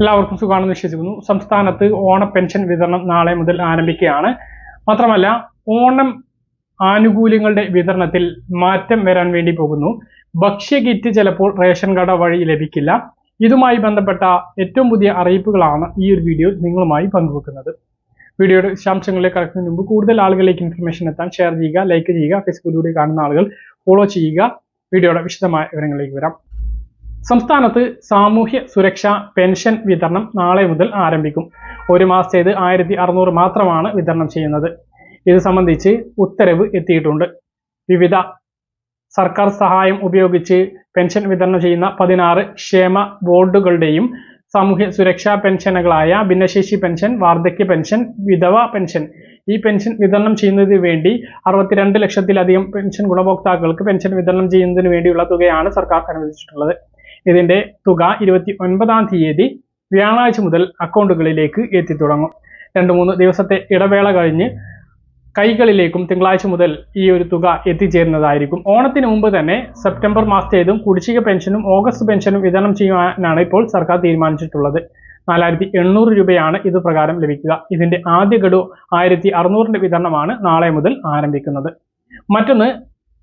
എല്ലാവർക്കും സുഖമാണെന്ന് വിശ്വസിക്കുന്നു. സംസ്ഥാനത്ത് ഓണ പെൻഷൻ വിതരണം നാളെ മുതൽ ആരംഭിക്കുകയാണ്. മാത്രമല്ല ഓണം ആനുകൂല്യങ്ങളുടെ വിതരണത്തിൽ മാറ്റം വരാൻ വേണ്ടി പോകുന്നു. ഭക്ഷ്യ കിറ്റ് ചിലപ്പോൾ റേഷൻ കട വഴി ലഭിക്കില്ല. ഇതുമായി ബന്ധപ്പെട്ട ഏറ്റവും പുതിയ അറിയിപ്പുകളാണ് ഈ ഒരു വീഡിയോ നിങ്ങളുമായി പങ്കുവെക്കുന്നത്. വീഡിയോയുടെ വിശദാംശങ്ങളിലേക്ക് കടക്കുന്നതിന് മുമ്പ് കൂടുതൽ ആളുകളിലേക്ക് ഇൻഫർമേഷൻ എത്താൻ ഷെയർ ചെയ്യുക ലൈക്ക് ചെയ്യുക ഫേസ്ബുക്കിലൂടെ കാണുന്ന ആളുകൾ ഫോളോ ചെയ്യുക. വീഡിയോയുടെ വിശദമായ വിവരങ്ങളിലേക്ക് വരാം. സംസ്ഥാനത്ത് സാമൂഹ്യ സുരക്ഷാ പെൻഷൻ വിതരണം നാളെ മുതൽ ആരംഭിക്കും. ഒരു മാസത്തേത് ആയിരത്തി അറുന്നൂറ് മാത്രമാണ് വിതരണം ചെയ്യുന്നത്. ഇത് സംബന്ധിച്ച് ഉത്തരവ് എത്തിയിട്ടുണ്ട്. വിവിധ സർക്കാർ സഹായം ഉപയോഗിച്ച് പെൻഷൻ വിതരണം ചെയ്യുന്ന പതിനാറ് ക്ഷേമ ബോർഡുകളുടെയും സാമൂഹ്യ സുരക്ഷാ പെൻഷനുകളായ ഭിന്നശേഷി പെൻഷൻ വാർദ്ധക്യ പെൻഷൻ വിധവ പെൻഷൻ ഈ പെൻഷൻ വിതരണം ചെയ്യുന്നതിന് വേണ്ടി അറുപത്തിരണ്ട് ലക്ഷത്തിലധികം പെൻഷൻ ഗുണഭോക്താക്കൾക്ക് പെൻഷൻ വിതരണം ചെയ്യുന്നതിന് വേണ്ടിയുള്ള തുകയാണ് സർക്കാർ അനുവദിച്ചിട്ടുള്ളത്. ഇതിന്റെ തുക ഇരുപത്തി ഒൻപതാം തീയതി വ്യാഴാഴ്ച മുതൽ അക്കൗണ്ടുകളിലേക്ക് എത്തിത്തുടങ്ങും. രണ്ട് മൂന്ന് ദിവസത്തെ ഇടവേള കഴിഞ്ഞ് കൈകളിലേക്കും തിങ്കളാഴ്ച മുതൽ ഈ ഒരു തുക എത്തിച്ചേരുന്നതായിരിക്കും. ഓണത്തിന് മുമ്പ് തന്നെ സെപ്റ്റംബർ മാസത്തേതും കുടിശ്ശിക പെൻഷനും ഓഗസ്റ്റ് പെൻഷനും വിതരണം ചെയ്യാനാണ് ഇപ്പോൾ സർക്കാർ തീരുമാനിച്ചിട്ടുള്ളത്. നാലായിരത്തി എണ്ണൂറ് രൂപയാണ് ഇത് പ്രകാരം ലഭിക്കുക. ഇതിന്റെ ആദ്യ ഗഡു ആയിരത്തി അറുന്നൂറിന്റെ വിതരണമാണ് നാളെ മുതൽ ആരംഭിക്കുന്നത്. മറ്റൊന്ന്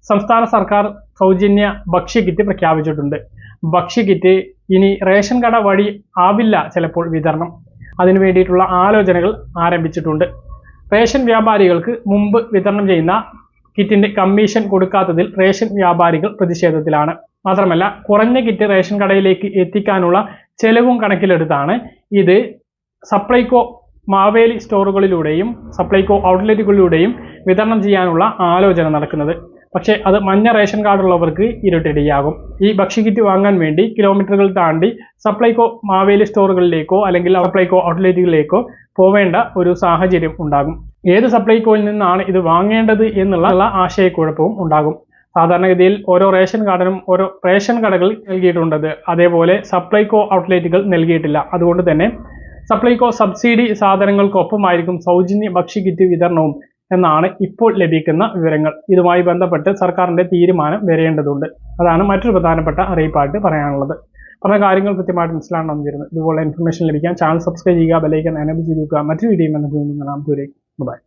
സംസ്ഥാന സർക്കാർ സൗജന്യ ഭക്ഷ്യകിറ്റ് പ്രഖ്യാപിച്ചിട്ടുണ്ട്. ഭക്ഷ്യകിറ്റ് ഇനി റേഷൻ കട വഴി ആവില്ല ചിലപ്പോൾ വിതരണം. അതിനു വേണ്ടിയിട്ടുള്ള ആലോചനകൾ ആരംഭിച്ചിട്ടുണ്ട്. റേഷൻ വ്യാപാരികൾക്ക് മുമ്പ് വിതരണം ചെയ്യുന്ന കിറ്റിന്റെ കമ്മീഷൻ കൊടുക്കാത്തതിൽ റേഷൻ വ്യാപാരികൾ പ്രതിഷേധത്തിലാണ്. മാത്രമല്ല കുറഞ്ഞ കിറ്റ് റേഷൻ കടയിലേക്ക് എത്തിക്കാനുള്ള ചെലവും കണക്കിലെടുത്താണ്. ഇത് സപ്ലൈകോ മാവേലി സ്റ്റോറുകളിലൂടെയും സപ്ലൈകോ ഔട്ട്ലെറ്റുകളിലൂടെയും വിതരണം ചെയ്യാനുള്ള ആലോചന നടക്കുന്നത്. പക്ഷേ അത് മഞ്ഞ റേഷൻ കാർഡ് കാർഡുള്ളവർക്ക് ഇരുട്ടടിയാകും. ഈ ഭക്ഷ്യക്കിറ്റ് വാങ്ങാൻ വേണ്ടി കിലോമീറ്ററുകൾ താണ്ടി സപ്ലൈകോ മാവേലി സ്റ്റോറുകളിലേക്കോ അല്ലെങ്കിൽ സപ്ലൈകോ ഔട്ട്ലെറ്റുകളിലേക്കോ പോവേണ്ട ഒരു സാഹചര്യം ഉണ്ടാകും. ഏത് സപ്ലൈകോയിൽ നിന്നാണ് ഇത് വാങ്ങേണ്ടത് എന്നുള്ള ആശയക്കുഴപ്പവും ഉണ്ടാകും. സാധാരണഗതിയിൽ ഓരോ റേഷൻ കാർഡിനും ഓരോ റേഷൻ കടകൾ നൽകിയിട്ടുണ്ടത് അതേപോലെ സപ്ലൈകോ ഔട്ട്ലെറ്റുകൾ നൽകിയിട്ടില്ല. അതുകൊണ്ട് തന്നെ സപ്ലൈകോ സബ്സിഡി സാധനങ്ങൾക്കൊപ്പമായിരിക്കും സൗജന്യ ഭക്ഷ്യക്കിറ്റ് വിതരണവും എന്നാണ് ഇപ്പോൾ ലഭിക്കുന്ന വിവരങ്ങൾ. ഇതുമായി ബന്ധപ്പെട്ട് സർക്കാരിന്റെ തീരുമാനം വരേണ്ടതുണ്ട്. അതാണ് മറ്റൊരു പ്രധാനപ്പെട്ട അറിയിപ്പായിട്ട് പറയാനുള്ളത്. പറഞ്ഞ കാര്യങ്ങൾ കൃത്യമായിട്ട് മനസ്സിലാണെന്ന് വരുന്നത് ഇതുപോലെ ഇൻഫർമേഷൻ ലഭിക്കാൻ ചാനൽ സബ്സ്ക്രൈബ് ചെയ്യുക ബെലൈക്കൻ എനബിൾ ചെയ്ത് വെക്കുക. മറ്റൊരു വീഡിയോ ബന്ധപ്പെട്ട് നാം ദൂരേക്ക് ബൈ